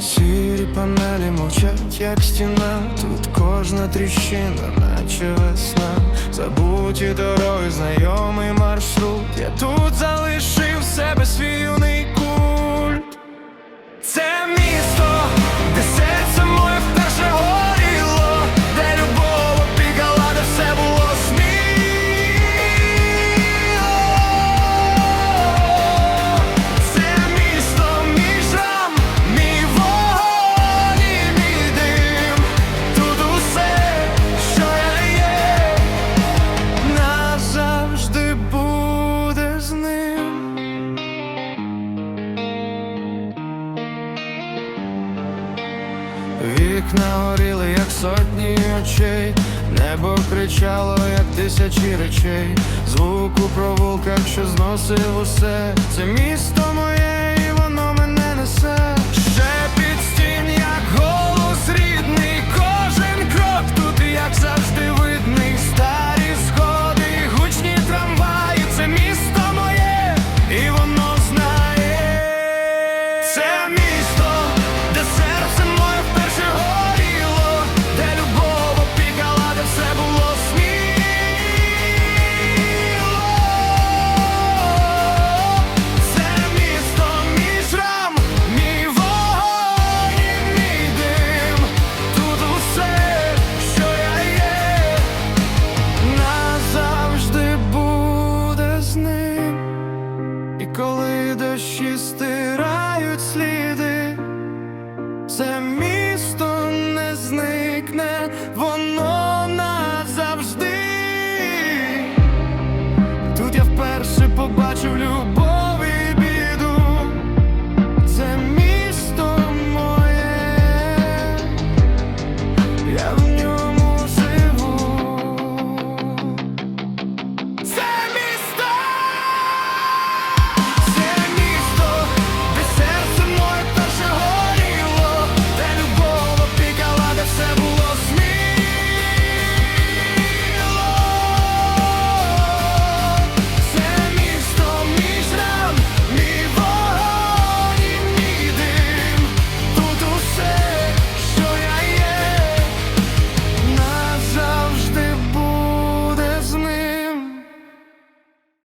Сірі панелі мовчать, як стіна, тут кожна тріщина, наче весна, забуті дороги, знайомий маршрут. Я тут залишив себе свій Вікна горіли, як сотні очей, небо кричало, як тисячі речей, звук у провулках, що зносив усе. Це місто моє, і воно мене несе. Шепіт стін, як голос рідний, кожен крок тут, як завжди видний. Старі сходи, гучні трамваї, це місто моє, і воно знає. Це місто, коли дощі стирають сліди, це місто не зникне, воно назавжди. Тут я вперше побачив любов.